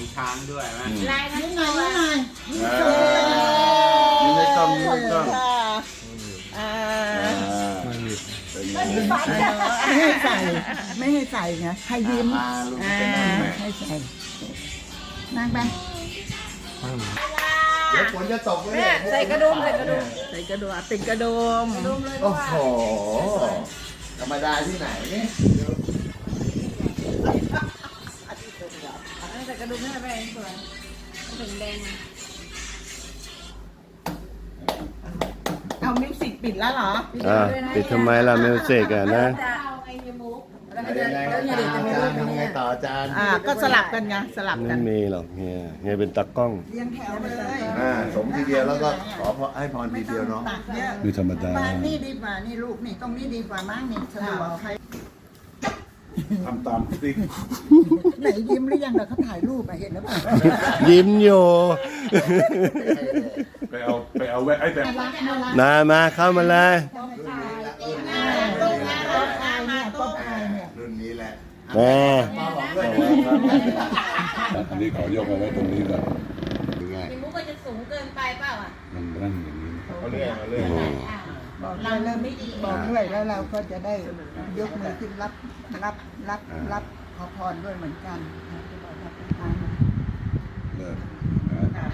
มีช้างด้วยไหมลายทั้งนี่ไงตัวนี่ไงยิ้มในกล้องยิ้มในกล้องค่ะอ่าไม่มีเป็นไงไม่ให้ใส่ ไม่ให้ใส่ไงให้ยิ้มอ่าลุงอ่าเป็นนั่งแม่ให้ใส่นั่งไปเดี๋ยวฝนจะตกแล้วแม่เนี่ยใส่กระดุมใส่กระดุมใส่กระดูกติดกระดุมกระดุมเลยโอ้ว่าโหธรรมดาที่ไหนเนี่ย ใส่กระดุมให้แม่สวยถึงแดงเอามิวสิกปิดแล้วเหรอ อ่าปิดทำไมล่ะมิวสิกอะนะจะเอาไอ้ยมุกแล้วก็ยัจะงไงแล้วเนี่ยเด็กจะมีอารูจารปย์ทำไงนี้ต่ออาจารย์อ่า ก็สลับกันไงสลับกัไม่น มีหรอกเฮียเฮียเป็นตากล้องเรียงแถวไปเลยอ่าสมทีเดียวแล้วก็ขอพรให้พรทีเดียวเนาะ ตักเยอะดูธรรมดา มานี่ดีกว่า นี่ลูกนี่ ตรงนี้ดีกว่ามั้งนี่สะดวกใคร ทำตามคลิปไหนยิ้มหรือยังเดี๋ยวเขาถ่ายรูปมาเห็นหรือเปล่ายิ้มอยู่ไปเอาไปเอาไว้ไอ้แต่น่ารักน่ารักนามาเข้ามาเลยต้นอายเนี่ยต้นอายเนี่ยรุ่นนี้แหละแม่มาบอกด้วยอันนี้ขอยกเอาไว้ตรงนี้ก่อนง่ายไอ้มุกก็จะสูงเกินไปเปล่าอะมันนั่นอย่างนี้เอาเรื่อยเอาเรื่อยอะ บอกเราเริ่มไม่ดีบอกด้วยแล้วเราก็จะได้ยกมือขึ้นรับรับรับรับขอพรด้วยเหมือนกันเลิกนะ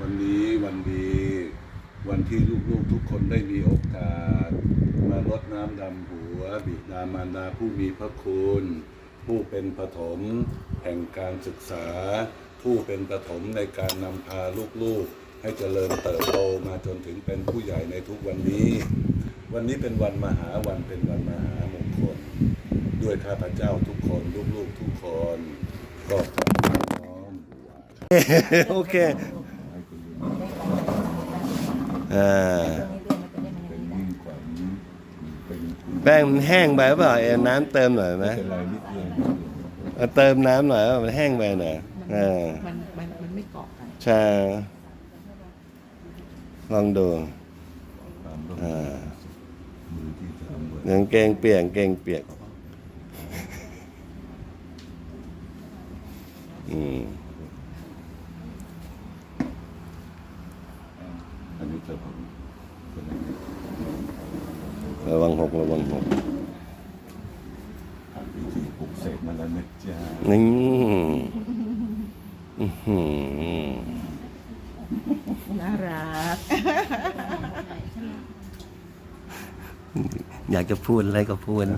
วันนี้วันดี วันที่ลูกๆทุกคนได้มีโอกาส มารดน้ำดำหัว บิดามารดาผู้มีพระคุณ ผู้เป็นปฐมแห่งการศึกษา ผู้เป็นปฐมในการนำพาลูกๆ ให้เจริญเติบโตมาจนถึงเป็นผู้ใหญ่ในทุกวันนี้ วันนี้เป็นวันมหาวันเป็นวันมหามงคล ด้วยข้าพเจ้าทุกคนลูกๆทุกคนก็ขอน้อมโอเคอ่าเป็นยิ่งขวัญเป็นคุณแป้งมันแห้งไปหรือเปล่าเอ็น้ำเติมหน่อยไหมเป็นไรนิดเดียวเอาเติมน้ำหน่อยว่ามันแห้งไปหน่อยเออมันมันมันไม่เกาะกันใช่ ลองดูความร่วมอ่ามือที่ทำไว้กางเกงเปียกกางเกงเปียกอืมอันนี้จะผมเป็นอะไรระวังหกระวังหกทำพิธีปลุกเสกมาแล้วนะจ๊ะนี่อื้อหือ น่ารัก อยากจะพูดอะไรก็พูด แ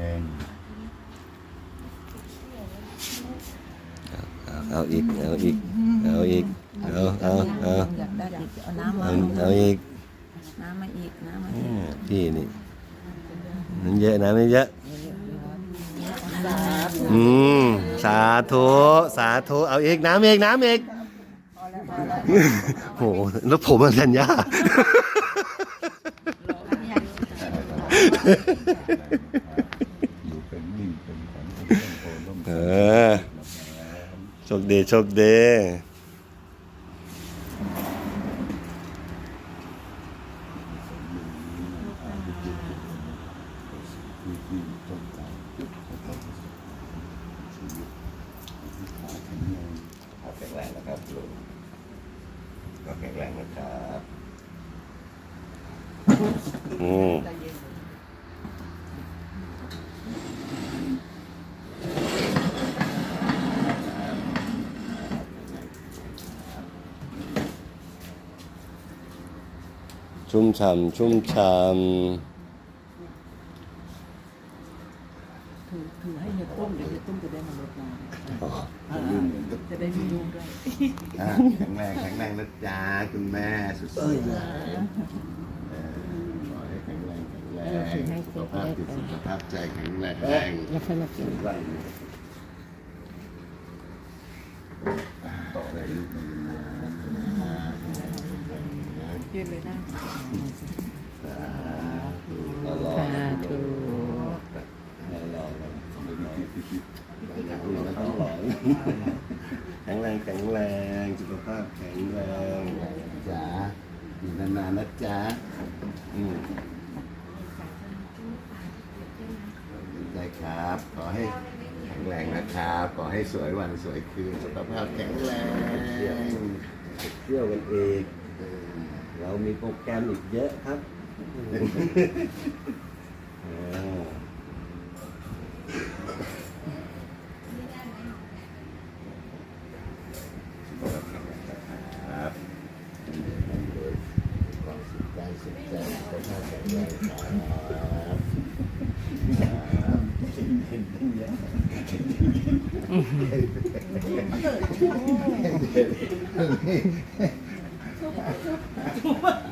รง เอาอีก เอาอีก เอาอีก เอาเอาเอา อยากได้อีกเอาน้ำมา เอาเอาอีก น้ำมาอีกน้ำมา อืมพี่นี่มันเยอะนะไม่เยอะ อืม สาธุ สาธุเอาอีกน้ำอีกน้ำอีกโหแล้วผมมันธัญญาอยู่เป็นนิ่งเป็นขวัญเป็นต้นโพล่มเออโชคดีโชคดี ที่ที่ต้นใจจุดแล้วก็ชีวิตขาแข็งแรง ครับแข็งแรงนะครับลุงก็แข็งแรงนะครับ อืมชุ่มฉ่ำชุ่มฉ่ถือถือให้เฮียตุ้มเดี๋ยวเฮียตุ้มจะได้มาลดน้ำำจะได้มีลูกด้วยอ่าแข็งแรงแข็งแรงนะจ๊ะคุณแม่สุดๆนะเออขอให้แข็งแรงแข็งสุขภาพจิตสุขภาพใจแข็งแรงแล้วค่อยมากินต่อได้ลูกยืนเลยนะเรารอสาธุแข็งแรงแข็งแรงสุขภาพแข็งแรงจ๋าอยู่นานๆนะจ๊ะอืมดีใจ ครับ ขอให้แข็งแรงนะครับ ขอให้สวยวันสวยคืนสุขภาพแข็งแรงเที่ยวกันอีกเรามีโปรแกรมอีกเยอะครับอ่าครับความสุขใจสุขใจสุขภาพแข็งแรงครับ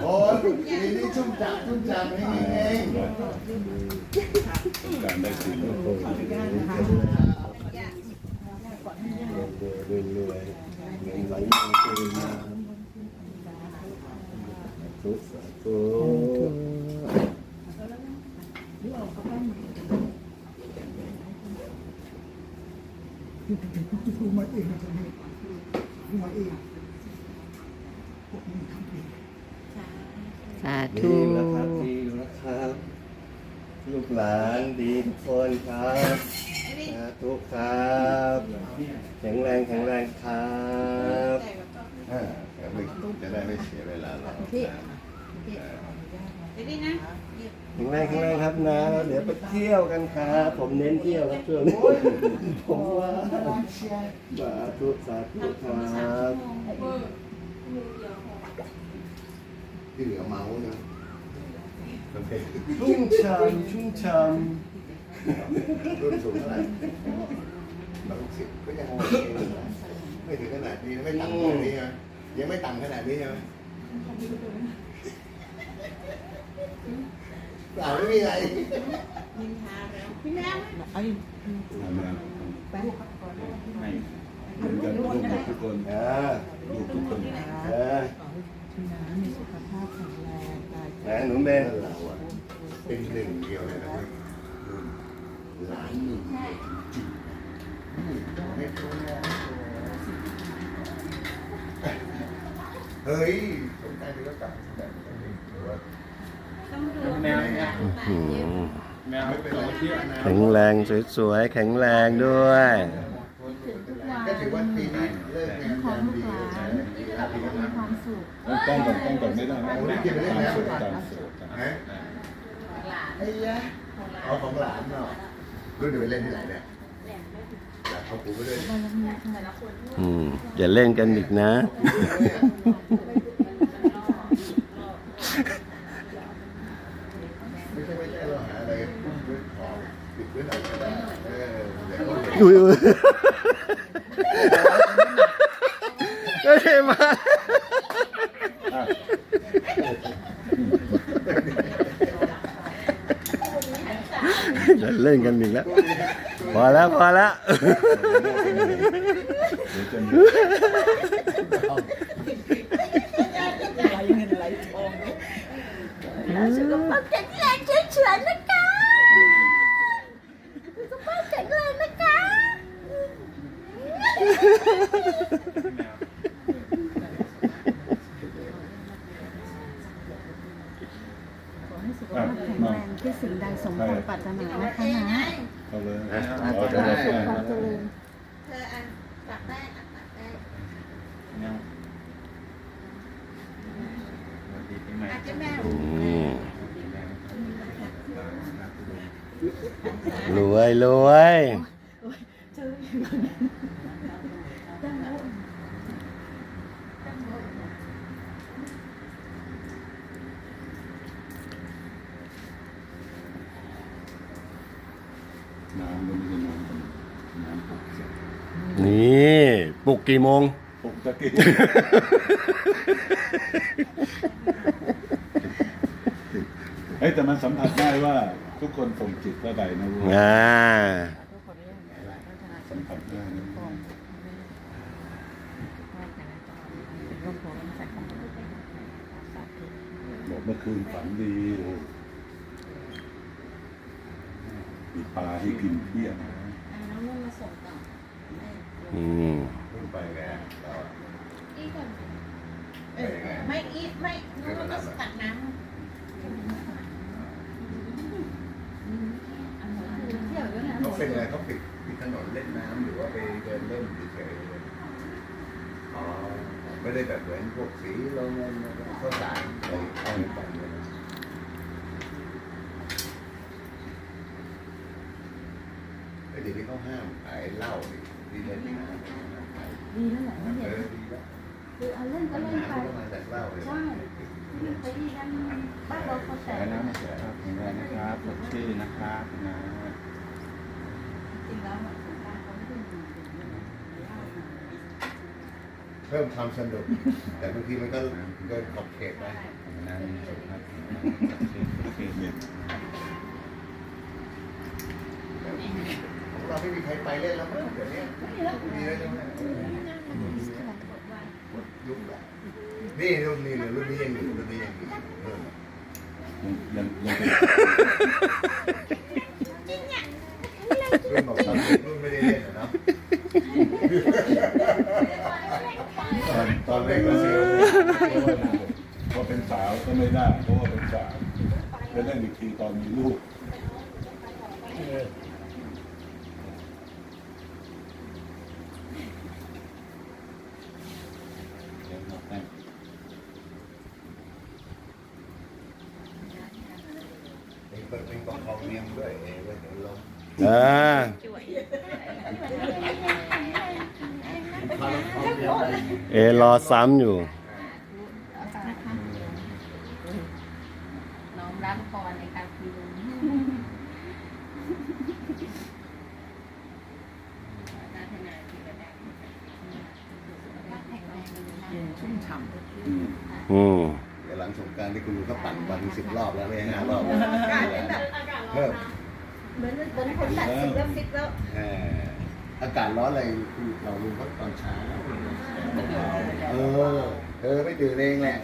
โอ้ยนี่ชุ่มจับชุ่มจับเองเองการได้สิ่งรวยเรวยรวยเงินไหลมาเทมาสาธุสา ดูมาเองนะตรงนี้ดูมาเองพวกมึงทำเองสาดีธุแล้วครับดีแล้วครับ ลูกหลานดีทุกคนครับสาธุครับแข็งแรงแข็งแรงครับอ่าครับไม่จะได้ไม่เสียเวลาเราพี่ ดีนะแข็งแรงแข็งแรงครับนะแล้วเดี๋ยวไปเที่ยวกันครับผมเน้นเที่ยวครับช่วงนี้ผมว่าสาธุสาธุครับที่เหลือเมาส์นะโอเคชุ่มฉ่ำชุ่มฉ่รุ่นสูงเท่าไหร่บางสิบก็ยังโอเคนะไม่ถึงขนาดนี้ไม่ต่ำขนาดนี้ใช่ไหมยังไม่ต่ำขนาดนี้ใช่ไหม เปล่าไม่มีอะไรพี่แม่ไอ้ทำงานให้เหมือนกันลูกหมดทุกคนำอ่าลูกทุกคนเออที่น้ามีสุขภาพแข็งแรงกายนะหนูเบนเราอะเป็นหนึ่งเดียวเลยนะหลานหนึ่งเดียวจริงๆไม่ต้องเฮ้ยสนใจไปก็กลับ แมวเนี่ยแมวไปเที่ยวนะแข็งแรงสวยๆ แข็งแรงด้วยก็ถือว่าปีนี้เลิกงานยามดีแล้วปีนี้นะต้องก่อนต้องก่อนไม่ได้นะการสวดการสวดฮะไอ้ยะเอาของหลานเนาะรู้เดี๋ยวไปเล่นที่ไหนเนี่ยแล้วเอาปูไปด้วยอืมอย่าเล่นกันอีกนะ ไม่ใช่ไม่ใช่เราหาอะไรด้วยของปิดไว้หน่อยก็ได้เออเดี๋ยวเขาเห็น อุ้ยอุ้ยมาจะเล่นกันอีกแล้ว พอแล้วพอแล้วไหลเงินไหลทองสุขภาพแข็งแรงเฉยๆนะคะสุขภาพแข็งแรงนะคะ ขอให้สุขภาพแข็งแรงที่สิ่งใดสมความปรารถนานะคะนะเอาเลยเอาจะได้ความเจริญเธออันตักแป้งอันตักแป้งอาจจะแม่รวยรวยำมันไม่ใช่น้ำกันน้ำปกเสร็จ นี่ปลุ กกี่โมง ปกตะกี้เฮ้ยแต่มันสัมผัสได้ว่าทุกคนส่งจิตว่าใดนะเว้ยอ่าสัมผัสได้นะบอกเมื่อคืนฝันดีโอ้มีปลาให้กินเพียบนะน้องนุ่นมาส่งต่ออืมเพิ่ง ไปไงเราอีก่อนไม่อีไม่นไม่ารับอะตักน้ำเที่ยวด้วยนะเขาเป็นอะไรเขาปิดปิดถนนเล่นน้ำหรือว่าไปเดินเล่นเฉยๆอ๋อไม่ได้แบบเหมือนพวกสีลมข้าวสารอะไรเข้าไปเลยนะไอ้เดี๋ยวนี้เขาห้ามขายเหล้าดิที่เล่นน้ำ ดีแล้วแหละเอเนี่ยอดีแล้วคือเอาเล่นก็ปัญเล่นหาไปก็มาจากเหล้าเลยใช่ไปดีกันบ้านเราเขาแต่แนะนำแข็งแรงนะครับสดชื่นนะครับนะจริงแล้วสงการเขาไม่ได้มีเหล้ามาเพิ่มความสนุก แต่บางทีมันก็เกินขอบเขตไปนั้นสุขภาพแข็งแรงสดชื่นสดชื่นเย็น ของเรา ไม่มีใครไปเล่นแล้วมั้งเดี๋ยวนี้มีแล้วใช่ไหมหมดยุคละนี่รุ่นนี้เลยรุ่นนี้ยังอยู่รุ่นนี้ยังอยู่เออยังยังยังเป็นรุ่นบอกสามสิบรุ่นไม่ได้เล่นอะเนาะตอนตอนเล่นก็เสียวเพราะว่าเป็นสาวก็ไม่ได้เพราะว่าเป็นสาวจะเล่นอีกทีตอนมีลูก เดี๋ยวเราแต่ง เป็นคนเป็นกองทองเนียมด้วยเองเลยเดี๋ยวลงอ่าเอรอซ้ำอยู่ น้องรับพรในการคุยพัฒนาที่ระดับแข็งแรงชุ่มฉ่ำ อืม เดี๋ยวหลังสงกรารที่คุณลุงเขาปั่นวันสิบรอบแล้วไม่ใช่ห้ารอบแล้วเพิ่มเหมือนเหมือนคนแบบสิบแล้วสิบแล้วเอ่ออากาศร้อนอะไรเราลุงเขาตอนเช้าเออเออไม่ตื่นเองแหละ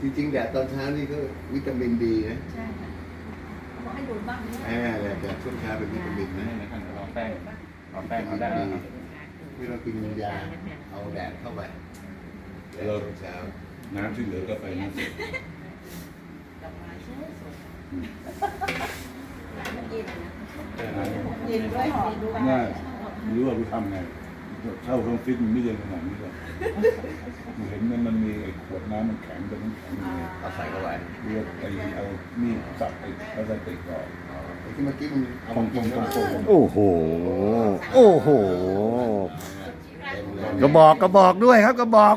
จริงๆแดดตอนเช้านี่ก็วิตามินดีนะใช่ค่ะบอกให้ดูบ้างอ่าแดดแดดช่วงเช้าเป็นวิตามินนี่นะนะครับเดี๋ยวเราแป้งเราแป้งเขาได้แล้วครับที่เรากินยาเอาแดดเข้าไปแดดช่วงเช้า น้ำที่เหลือก็ไปนั่นดอกไม้สวยสวยแค่นั้นเย็นด้วยหอมด้วยง่ายรู้ว่ากูทำไงเช่าเครื่องฟิตมันไม่เย็นขนาดนี้หรอกมึงเห็นมันมันมีไอ้ขวดน้ำมันแข็งเป็นน้ำแข็งอยู่เอาใส่เข้าไปเรียกไอ้เอามีดสับไอ้พลาสติกออกไอ้ที่เมื่อกี้มันเอาปมางปกินงใช่ปไหมงโอ้โห โอ้โหกระบอกกระบอกด้วยครับกระบอก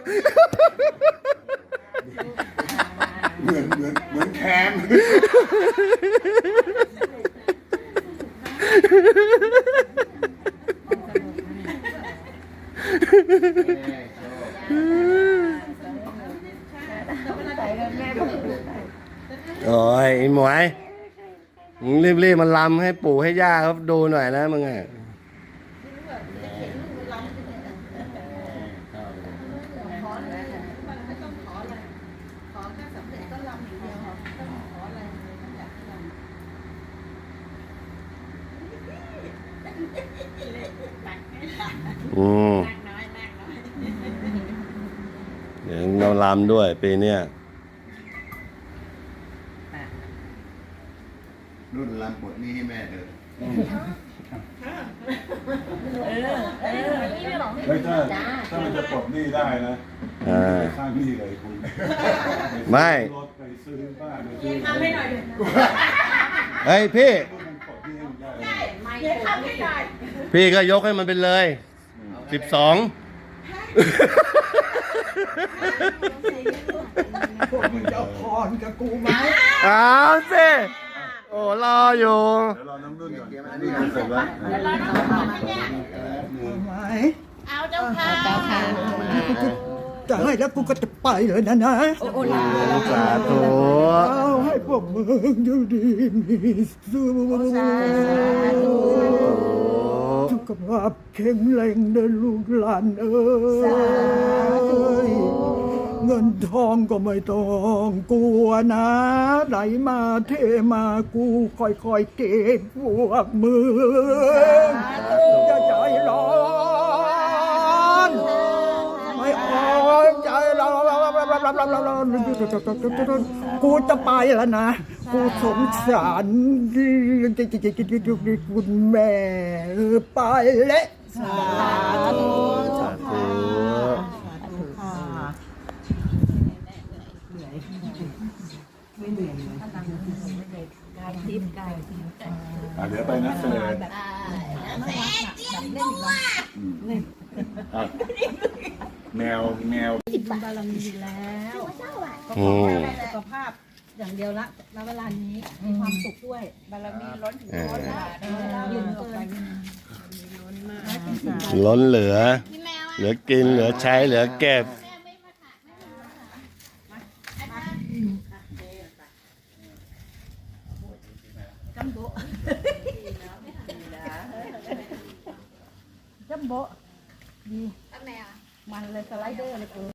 เดี๋ยวเราลำด้วยปีเนี้ยรุ่นลำปลดหนี้ให้แม่เถอะไม่ถ้าถ้ามันจะปลดหนี้ได้นะอ่าไปสร้างหนี้เลยคุณไม่รถไปซื้อบ้านไปซื้อทำให้หน่อยเฮ้ยพี่มันปลดหนี้ให้มันได้เลยไม่ทำไม่ได้พี่ก็ยกให้มันไปเลยสิบสอง พวกมึงจะเอาพรกับกูไหมเอาสิโอ้รออยู่ เดี๋ยวรอน้ำนุ่นก่อนเตรียมอัอันนนี้นี้ก่อนเสร็จแล้วเดี๋ยวเราต้องทำให้เนี่ย เอาไหมเอาเจ้าค่ะเจ้าค่ะจะให้แล้วกูก็จะไปเลยนะนะสาธุเอาให้พวกมึงอยู่ดีมีสุขสุ ขภาพแข็งแรงเดินลูกหลานเอ้ยเงินทองก็ไม่ต้องกลัวนะไหลมาเทมากูค่อยๆเก็บพวกมึงอจะใจร้อน กูจะไปแล้วนะ กูสงสารคุณแม่ไปเละสาธุสาธุอะเดี๋ยวไปนะเสด็จอืมอะ แมวแมวบารมีแล้วก็ขอือมให้สุขภาพอย่างเดียวละณเวลานี้มีความสุขด้วย บารมีล้นถึงล้นละยืนออกไปล้นเหลือ เหลือกินเหลือใช้เหลือเก็บจัมโบจัมโบดี มันเลยสไลเดอร์เลยกู